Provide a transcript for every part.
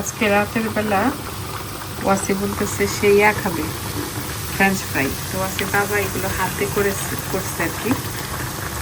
আজকে রাতের বেলা ওয়াসি বলতেছে সে ইয়া খাবে ফ্রেঞ্চ ফ্রাই তো ওয়াসি বাবা এগুলো হাতে করে করছে আর কি।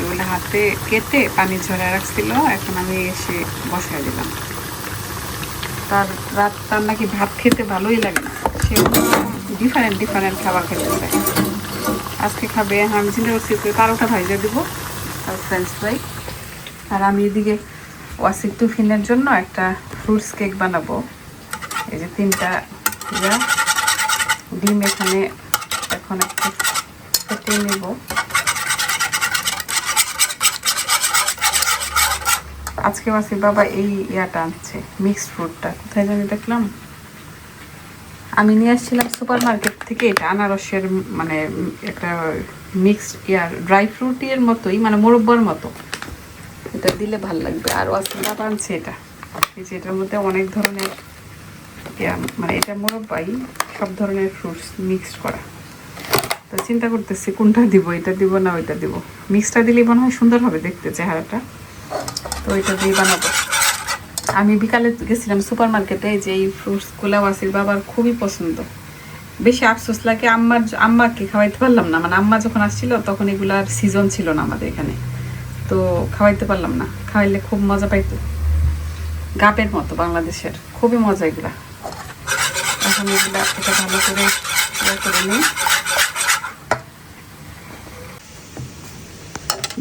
এগুলো হাতে কেটে পানি ঝরা রাখছিল, এখন আমি এসে বসায় দিলাম। তার রাত তার নাকি ভাত খেতে ভালোই লাগে না। সে ডিফারেন্ট ডিফারেন্ট খাবার খেতে চায়। আজকে খাবে আমি চিন্তা করছি বারোটা ভাইজা দিব, আর ফ্রেঞ্চ ফ্রাই আর আমি এদিকে ওয়াসিক টুফিনের জন্য একটা ফ্রুটস কেক বানাবো। এই যে তিনটা ইয়া। ডিম এখানে এখন একটু ফেটে নেব। আজকে ওয়াসিক বাবা এই ইয়াটা আনছে মিক্সড ফ্রুটটা কোথায় জানি দেখলাম? আমি নিয়ে আসছিলাম সুপার মার্কেট থেকে, এটা আনারসের মানে একটা মিক্সড ইয়ার ড্রাই ফ্রুটের মতোই মানে মোরব্বর মতো। এটা দিলে ভালো লাগবে। আর ওয়াসিলা আনছে এটা। এই যে এটার মধ্যে অনেক ধরনের মানে এটা মোরব্বাই, সব ধরনের ফ্রুটস মিক্সড করা। তো চিন্তা করতেছি, কোনটা দিব? এটা দিব না ওইটা দিব? মিক্সটা দিলেই মনে হয় সুন্দর হবে দেখতে চেহারাটা। তো ওইটা দিয়ে বানাবো। আমি বিকালে গেছিলাম সুপার মার্কেটে যে এই ফ্রুটসগুলো ওয়াসির বাবার খুবই পছন্দ। বেশি আফসোস লাগে, আম্মার আম্মাকে খাওয়াইতে পারলাম না। মানে আম্মা যখন আসছিল, তখন এগুলার সিজন ছিল না আমাদের এখানে। তো খাওয়াইতে পারলাম না। খাওয়াইলে খুব মজা পাইতো। গাপের মতো বাংলাদেশের। খুবই মজা এগুলা। এখন এগুলা এটা ভালো করে ইয়ে করে নিই।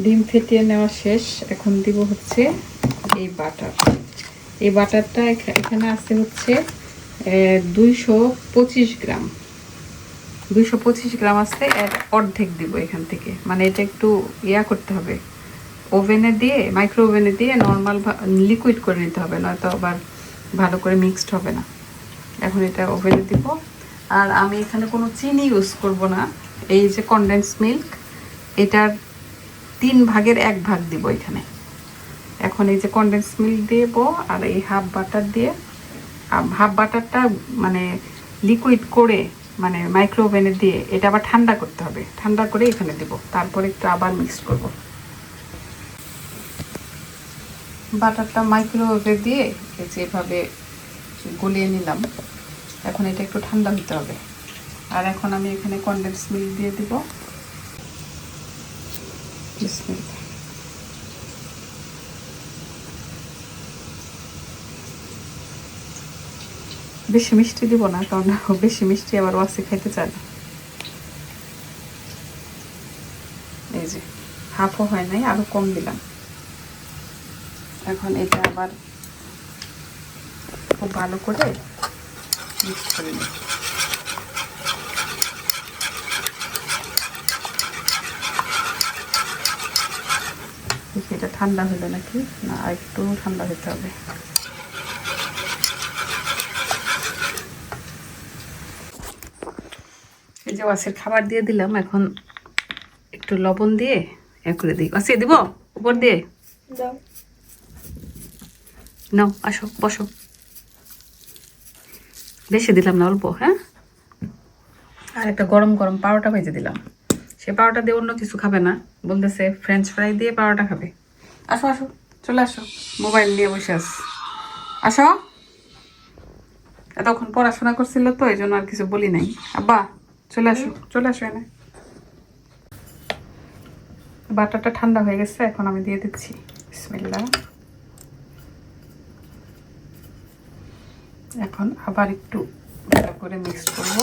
ডিম ফেটিয়ে নেওয়া শেষ। এখন দিব হচ্ছে এই বাটার। এই বাটারটা এখানে আছে হচ্ছে দুইশো পঁচিশ গ্রাম। দুইশো পঁচিশ গ্রাম আছে, এর অর্ধেক দিব এখান থেকে। মানে এটা একটু ইয়া করতে হবে। ওভেনে দিয়ে মাইক্রো ওভেনে দিয়ে নর্মাল লিকুইড করে নিতে হবে, নয়তো আবার ভালো করে মিক্সড হবে না। এখন এটা ওভেনে দিব। আর আমি এখানে কোনো চিনি ইউজ করব না। এই যে কনডেন্স মিল্ক এটার তিন ভাগের এক ভাগ দিব এখানে। এখন এই যে কনডেন্স মিল্ক দেবো আর এই হাফ বাটার দিয়ে। হাফ বাটারটা মানে লিকুইড করে মানে মাইক্রো ওভেনে দিয়ে, এটা আবার ঠান্ডা করতে হবে। ঠান্ডা করে এখানে দেব। তারপরে একটু আবার মিক্স করব। বাটারটা মাইক্রোওয়েভে দিয়ে এই যে এভাবে গলিয়ে নিলাম, এখন এটা একটু ঠান্ডা হতে হবে। আর এখন আমি এখানে কনডেন্স মিল্ক দিয়ে দিব। বেশি মিষ্টি দিব না, কারণ বেশি মিষ্টি আবার ওয়াসি খাইতে চায় না। এই যে হাফও হয় নাই, আরও কম দিলাম। এখন এটা আবার খুব ভালো করে মিক্স করে নিই এটা ঠান্ডা হলো নাকি? না একটু ঠান্ডা হতে হবে। এই যে ওয়াসের খাবার দিয়ে দিলাম, এখন একটু লবণ দিয়ে এ করে দিই। ওয়াসি, দিব? উপর দিয়ে? দাও। নাও, আসো, বসো। বেশি দিলাম না, অল্প হ্যাঁ? আর একটা গরম গরম পাউরোটা ভেজে দিলাম। সে পাউরোটা দিয়ে অন্য কিছু খাবে না। বলতেছে ফ্রেঞ্চ ফ্রাই দিয়ে পাউরোটা খাবে। আসো আসো, চলে আসো। মোবাইল নিয়ে বসে আস আসো। এতক্ষণ পড়াশোনা করছিল তো, এই জন্য আর কিছু বলি নাই। আব্বা, চলে আসো চলে আসো এনে। বাটারটা ঠান্ডা হয়ে গেছে, এখন আমি দিয়ে দিচ্ছি। বিসমিল্লাহ। এখন আবার একটু ভালো করে মিক্স করব।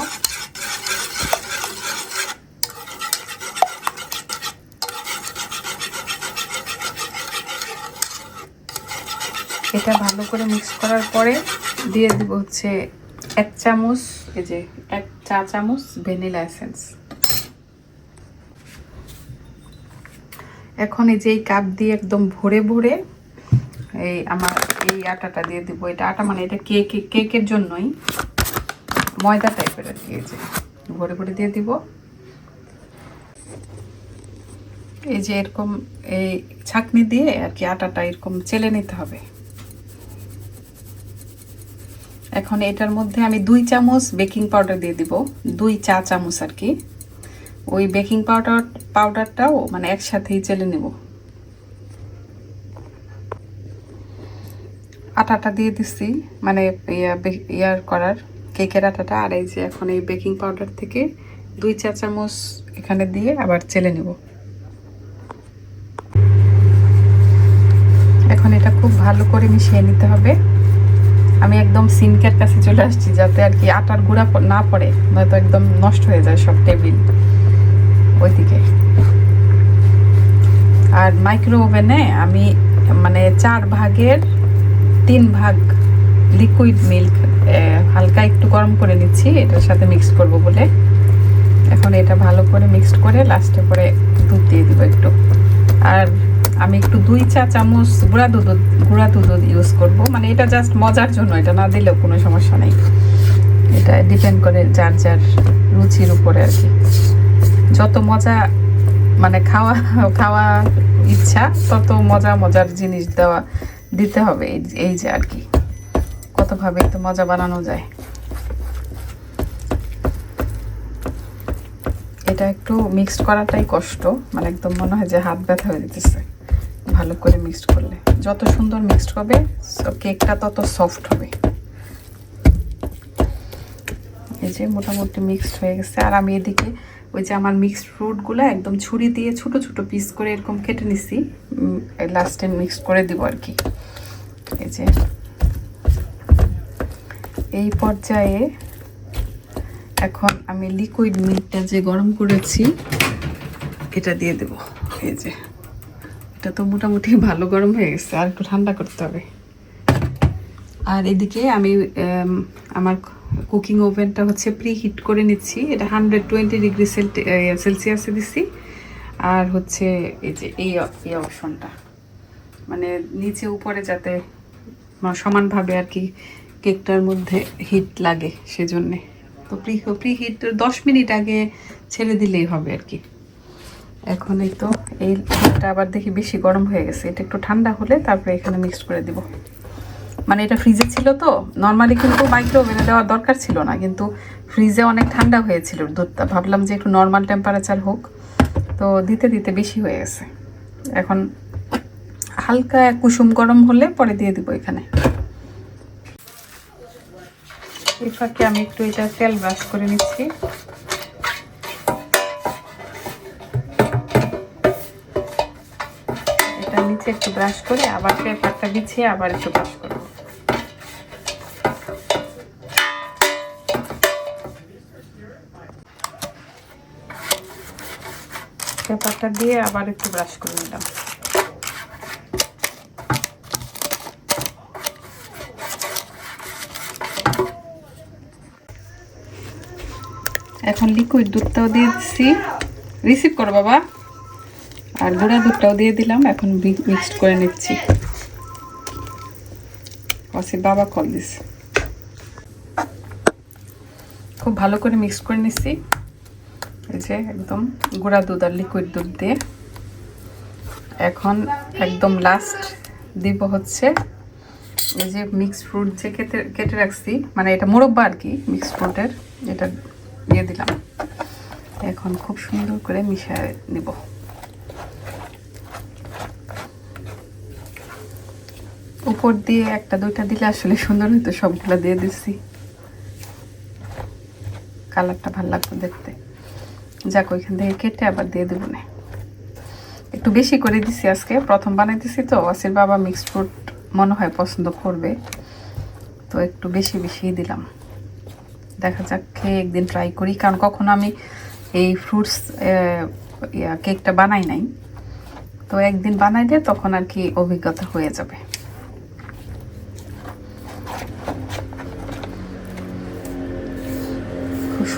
এটা ভালো করে মিক্স করার পরে দিয়ে দিব হচ্ছে এক চামচ, এই যে এক চা চামচ ভ্যানিলা এসেন্স এখন এই যে এই কাপ দিয়ে একদম ভরে ভরে এই আমার এই আটাটা দিয়ে দিব। এটা আটা মানে এটা কেক, কেকের জন্যই ময়দা টাইপের আর কি যে। ভরে ভরে দিয়ে দিব। এই যে এরকম এই ছাকনি দিয়ে আর কি আটাটা এরকম চেলে নিতে হবে। এখন এটার মধ্যে আমি দুই চামচ বেকিং পাউডার দিয়ে দিব। দুই চা চামচ আর কি। ওই বেকিং পাউডার, পাউডারটাও মানে একসাথেই চেলে নেব। আটাটা দিয়ে দিছি মানে ইয়া ইয়ার করার কেকের আটাটা, আর এই যে এখন এই বেকিং পাউডার থেকে দুই চা চামচ এখানে দিয়ে আবার চেলে নেব। এখন এটা খুব ভালো করে মিশিয়ে নিতে হবে। আমি একদম সিনকের কাছে চলে আসছি যাতে আর কি আটার গুঁড়া না পড়ে, নয়তো একদম নষ্ট হয়ে যায় সব টেবিল ওইদিকে। আর মাইক্রো ওভেনে আমি মানে চার ভাগের তিন ভাগ লিকুইড মিল্ক হালকা একটু গরম করে নিচ্ছি, এটার সাথে মিক্স করব বলে। এখন এটা ভালো করে মিক্সড করে লাস্টে পরে দুধ দিয়ে দিব একটু। আর আমি একটু দুই চা চামচ গুঁড়া দুধ গুঁড়া দুধ ইউজ করব। মানে এটা জাস্ট মজার জন্য, এটা না দিলেও কোনো সমস্যা নেই। এটা ডিপেন্ড করে যার যার রুচির উপরে আর কি। যত মজা মানে খাওয়া খাওয়া ইচ্ছা, তত মজা মজার জিনিস দেওয়া দিতে হবে, এই যে- আর কি। কতভাবে তো মজা বানানো যায়। এটা একটু মিক্সড করাটাই কষ্ট মানে একদম মনে হয় যে হাত ব্যথা হয়ে যেতেছে। ভালো করে মিক্সড করলে। যত সুন্দর মিক্সড হবে কেকটা তত সফট হবে। এই যে মোটামুটি মিক্সড হয়ে গেছে। আর আমি এদিকে ওই যে আমার মিক্সড ফ্রুটগুলো একদম ছুরি দিয়ে ছোট ছোট পিস করে এরকম কেটে নিছি। লাস্টে মিক্স করে দিব আর কি। এই যে। এই পর্যায়ে এখন আমি লিকুইড মিল্কটা যে গরম করেছি, এটা দিয়ে দেব। এই যে। এটা তো মোটামুটি ভালো গরম হয়ে গেছে, আর একটু ঠান্ডা করতে হবে। আর এদিকে আমি আমার কুকিং ওভেনটা হচ্ছে প্রি হিট করে নিচ্ছি। এটা হান্ড্রেড টোয়েন্টি ডিগ্রি সেলসিয়াসে দিচ্ছি আর হচ্ছে এই যে এই এই অপশনটা। মানে নিচে উপরে যাতে মানে সমানভাবে আর কি কেকটার মধ্যে হিট লাগে সেজন্যে। তো প্রি প্রি হিট দশ মিনিট আগে ছেড়ে দিলেই হবে আর কি। এখন এই তো, এই হিটটা আবার দেখি বেশি গরম হয়ে গেছে। এটা একটু ঠান্ডা হলে তারপরে এখানে মিক্সড করে দিব। মানে এটা ফ্রিজে ছিল তো। নর্মালি কিন্তু মাইক্রো ওভেনে দেওয়ার দরকার ছিল না, কিন্তু ফ্রিজে অনেক ঠান্ডা হয়েছিল দুধটা। ভাবলাম যে একটু নর্মাল টেম্পারেচার হোক। তো দিতে দিতে বেশি হয়ে গেছে। এখন হালকা কুসুম গরম হলে পরে দিয়ে দিব এখানে। এই ফাঁকে আমি একটু এটা তেল ব্রাশ করে নিচ্ছি। এটা নিচে একটু ব্রাশ করে, আবার পেপারটা বিছিয়ে আবার একটু ব্রাশ করব। পেপারটা দিয়ে আবার একটু ব্রাশ করে নিলাম। এখন লিকুইড দুধটাও দিয়ে দিচ্ছি। রিসিভ করো বাবা। আর গুঁড়া দুধটাও দিয়ে দিলাম, এখন মিক্সড করে নিচ্ছি। বাবা কল দিস খুব ভালো করে মিক্স করে নিচ্ছি। যে একদম গুঁড়া দুধ আর লিকুইড দুধ দিয়ে। এখন একদম লাস্ট দিব হচ্ছে এই যে মিক্স ফ্রুট যে কেটে কেটে রাখছি মানে এটা মোরব্বা আর কি মিক্স ফ্রুটের এটা দিয়ে দিলাম। এখন খুব সুন্দর করে মিশিয়ে নিব। উপর দিয়ে একটা, দুইটা দিলে আসলে সুন্দর হতো সবগুলো দিয়ে দিচ্ছি কালারটা ভালো লাগতো দেখতে। যাক, ওইখান থেকে কেটে আবার দিয়ে দেবো না। একটু বেশি করে দিছি আজকে। প্রথম বানাইতেছি তো, ওয়াসির বাবা মিক্সড ফ্রুট মনে হয় পছন্দ করবে। তো একটু বেশি বেশি দিলাম। দেখা যাক খেয়ে একদিন ট্রাই করি। কারণ কখনো আমি এই ফ্রুটস কেকটা বানাই নাই। তো একদিন বানাইলে তখন আর কি অভিজ্ঞতা হয়ে যাবে।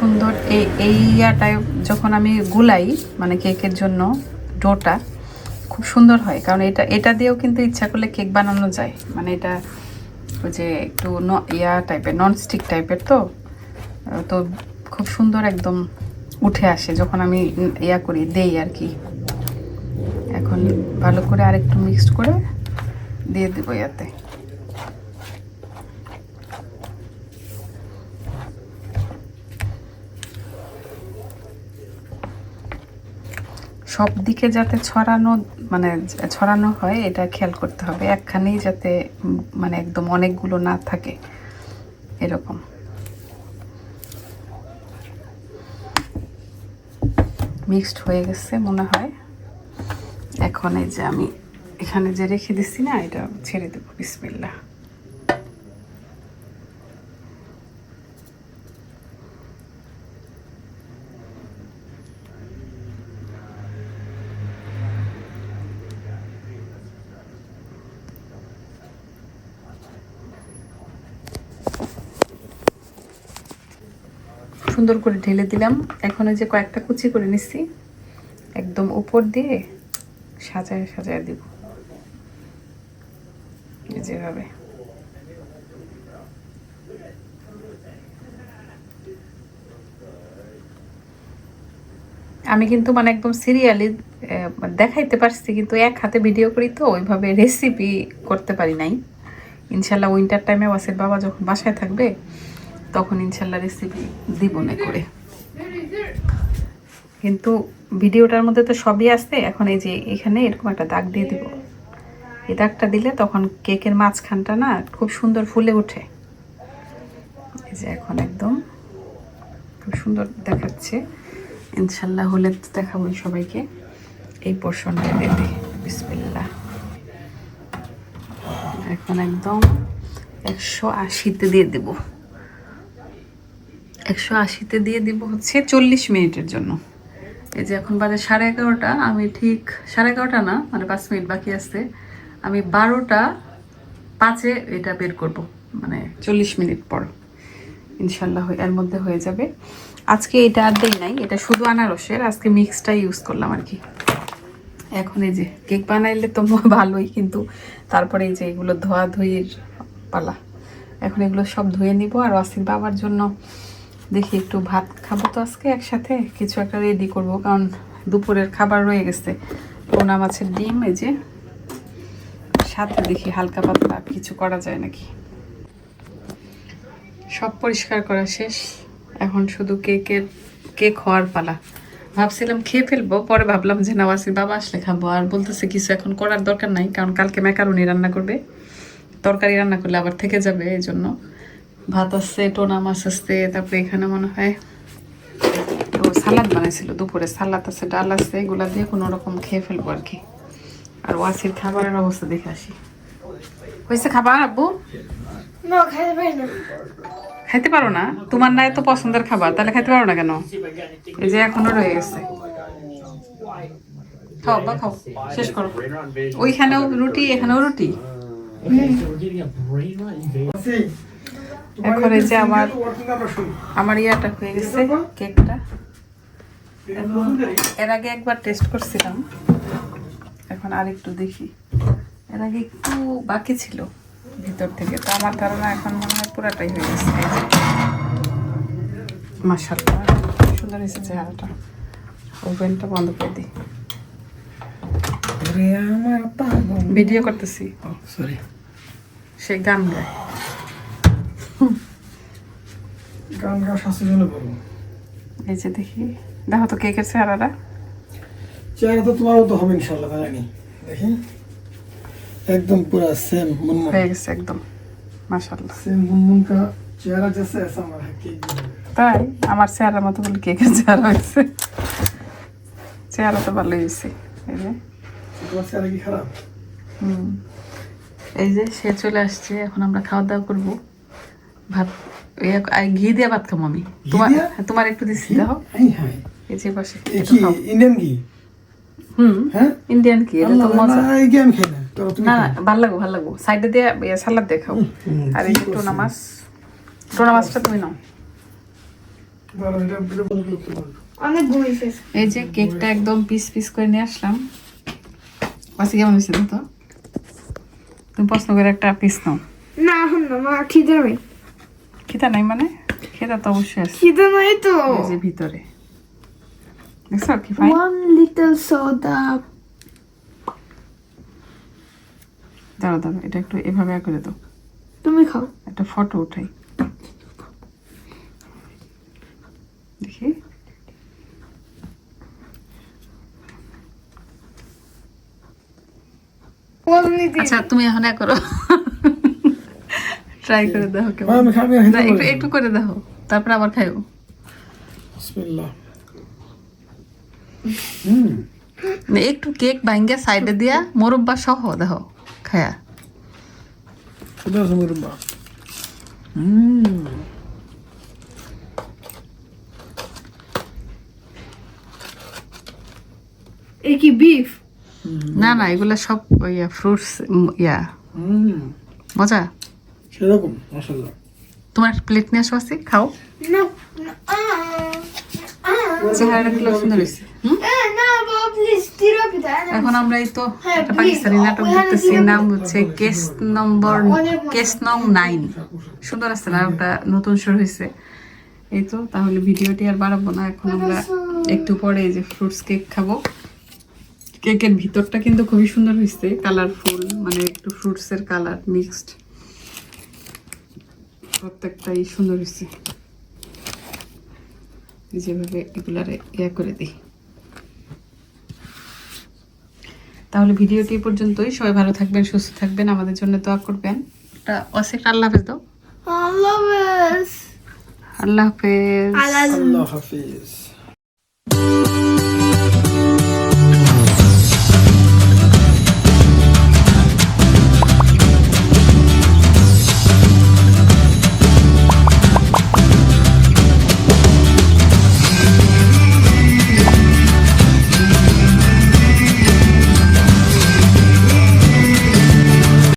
সুন্দর। এই এই ইয়াটায় যখন আমি গুলাই মানে কেকের জন্য ডোটা, খুব সুন্দর হয়। কারণ এটা এটা দিয়েও কিন্তু ইচ্ছা করলে কেক বানানো যায়। মানে এটা ওই যে একটু ন, ইয়া টাইপের নন স্টিক টাইপের তো? তো খুব সুন্দর একদম উঠে আসে যখন আমি ইয়া করি, দেই আর কি। এখন ভালো করে আরেকটু মিক্সড করে দিয়ে দেবো ইয়াতে। সব দিকে যাতে ছড়ানো মানে ছড়ানো হয়, এটা খেয়াল করতে হবে। একখানেই যাতে মানে একদম অনেকগুলো না থাকে। এরকম। মিক্সড হয়ে গেছে মনে হয়। এখন এই যে আমি এখানে যে রেখে দিচ্ছি না, এটা ছেড়ে দেবো। বিসমিল্লা সুন্দর করে ঢেলে দিলাম। এখন যে কয়েকটা কুচি করে নিচ্ছি। একদম উপর দিয়ে সাজায় সাজায় দিব। যেভাবে। আমি কিন্তু মানে একদম সিরিয়ালি দেখাইতে পারছি, কিন্তু এক হাতে ভিডিও করি তো, ওইভাবে রেসিপি করতে পারি নাই। ইনশাল্লাহ উইন্টার টাইমে ওয়াসির বাবা যখন বাসায় থাকবে তখন ইনশাল্লাহ রেসিপি দিব না করে। কিন্তু ভিডিওটার মধ্যে তো সবই আছে, এখন এই যে এখানে এরকম একটা দাগ দিয়ে দিব। এই দাগটা দিলে তখন কেকের মাঝখানটা না খুব সুন্দর ফুলে ওঠে। এই যে এখন একদম খুব সুন্দর দেখাচ্ছে। ইনশাল্লাহ হলে তো দেখাবো সবাইকে। এই পোর্শনটা দিয়ে দিই। বিসমিল্লাহ। এখন একদম একশো আশিতে দিয়ে দেবো। একশো আশিতে দিয়ে দিব হচ্ছে চল্লিশ মিনিটের জন্য। এই যে এখন বাজে সাড়ে এগারোটা, আমি ঠিক সাড়ে এগারোটা না মানে পাঁচ মিনিট বাকি আছে, আমি বারোটা পাঁচে এটা বের করব মানে চল্লিশ মিনিট পর। ইনশাল্লাহ এর মধ্যে হয়ে যাবে। আজকে এটা আর দেই নাই, এটা শুধু আনারসের, আজকে মিক্সটা ইউজ করলাম আর কি। এখন এই যে কেক বানাইলে তো ভালোই, কিন্তু তারপরে এই যে এগুলো ধোয়া ধুইয়ের পালা। এখন এগুলো সব ধুয়ে নিব, আর অসির বাবার জন্য দেখি একটু ভাত খাব তো আজকে একসাথে, কিছু একটা রেডি করব, কারণ দুপুরের খাবার রয়ে গেছে। পোনা মাছের ডিম, এই যে। সাথে দেখি হালকা পাতলা, কিছু করা যায় নাকি। সব পরিষ্কার করা শেষ। এখন শুধু কেকের, কেক হওয়ার পালা। ভাবছিলাম খেয়ে ফেলব, পরে ভাবলাম যে নওয়াসির বাবা আসলে খাব, আর বলতেছে কিছু এখন করার দরকার নাই, কারণ কালকে ম্যাকারুনি রান্না করবে। তরকারি রান্না করলে আবার থেকে যাবে, এই জন্য। ভাত আসছে টোনা মাছ আসছে তারপরে এখানে মনে হয় ও সালাদ বানাইছিল দুপুরে। সালাদ আছে ডাল আছে এগুলা দিয়ে কোনো রকম খেয়ে ফেলব আর কি। আর ওয়াসির খাবারের অবস্থা দেখে আসি। হয়েছে খাবার আব্বু? না খাইতে খাইতে পারো না? তোমার না এত পছন্দের খাবার তাহলে খাইতে পারো না কেন? এই যে এখনও রয়ে গেছে। খাও বা খাও। শেষ করো। ওইখানেও রুটি এখানেও রুটি? এখন এই যে আমার আমার ইয়াটা হয়ে গেছে কেকটা। এর আগে একবার টেস্ট করছিলাম। এখন আর একটু দেখি। এর আগে একটু বাকি ছিল ভিতর থেকে তো আমার ধারণা এখন মনে হয় পুরাটাই হয়ে গেছে। মাসাল্লাহ সুন্দর হয়েছে চেহারাটা। ওভেনটা বন্ধ করে দিই। ভিডিও করতেছি। সরি সে গান গায়। গান গাওয়া স্বাস্থ্যের জন্য বলবো এই যে দেখি দেখো তো কেকের চেহারাটা চেহারা তো তোমারও তো হবে ইনশাল্লাহ তা জানি দেখি একদম পুরা সেম মুনমুন হয়ে গেছে একদম মাসাল্লাহ सेम मुनमुन का चेहरा जैसा ऐसा हमारा है केक भी है। তাই আমার চেহারার মতো বলে কেকের চেহারা হয়েছে চেহারা তো ভালোই হয়েছে এই যে তোমার চেহারা কি খারাপ হুম। এই যে সে চলে আসছে এখন আমরা খাওয়া দাওয়া করবো ভাত এই এক- আই ঘি দিয়ে ভাত খাব আমি। তোমার তোমার একটু দিচ্ছি দেখো। এই হ্যাঁ। যে পাশে এ একটু কি খাও। ইন্ডিয়ান কি হুম হ্যাঁ? ইন্ডিয়ান কি এটা তো মজা। এই কি আমি না। তুমি না না ভালো লাগবো ভালো লাগবো। সাইডে দিয়ে সালাদ দিয়ে আর এই টোনা মাছ। টোনা মাছটা তুমি নাও। অনেক এই যে কেকটা একদম পিস পিস করে নিয়ে আসলাম। কেমন হয়েছে তো? তুমি পছন্দ করে একটা পিস নাও। না এখন না মা খিদে খিদা নাই মানে? খিদা তো অবশ্যই আছে। খিদা নাই তো। এই ভিতরে। দেখছ কি ফাইন ওয়ান লিটল সোডা দাঁড়া দাঁড়া এটা একটু এভাবে করে দাও। তুমি খাও। একটা ফটো উঠাই। দেখি। আচ্ছা তুমি এখন করো। ট্রাই করে দেখো কেমন। আমি না একটু একটু করে দেখো তারপর আবার খাইও। বিসমিল্লাহ। হুম। একটু কেক ভাঙ্গে সাইডে দিয়া মোরব্বা সহ দেখো খায়া। শুধু আছে মুরব্বা। এই কি বিফ না না এগুলা সব ইয়া ফ্রুটস ইয়া। হুম। মজা? সেরকম মশলা তোমার প্লেট নিয়ে আসো আছে খাও। চেহারাটা গুলো সুন্দর হয়েছে এখন আমরা এই তো হ্যাঁ, একটা পাকিস্তানি নাটক দেখতেছি নাম হচ্ছে কেস নম্বর কেস নং নাইন। সুন্দর আছে না ওটা নতুন শুরু হয়েছে। এই তো তাহলে ভিডিওটি আর বাড়াবো না এখন আমরা একটু পরে এই যে ফ্রুটস কেক খাব। কেকের ভিতরটা কিন্তু খুবই সুন্দর হয়েছে কালারফুল মানে একটু ফ্রুটস এর কালার মিক্সড প্রত্যেকটাই সুন্দর হয়েছে যেভাবে এগুলারে ইয়া করে দিই। তাহলে ভিডিওটি পর্যন্তই। সবাই ভালো থাকবেন সুস্থ থাকবেন। আমাদের জন্য দোয়া করবেন। অসেক আল্লাহ হাফেজ দাও। আল্লাহ হাফেজ। আল্লাহ হাফেজ। আল্লাহ আল্লাহ হাফিজ।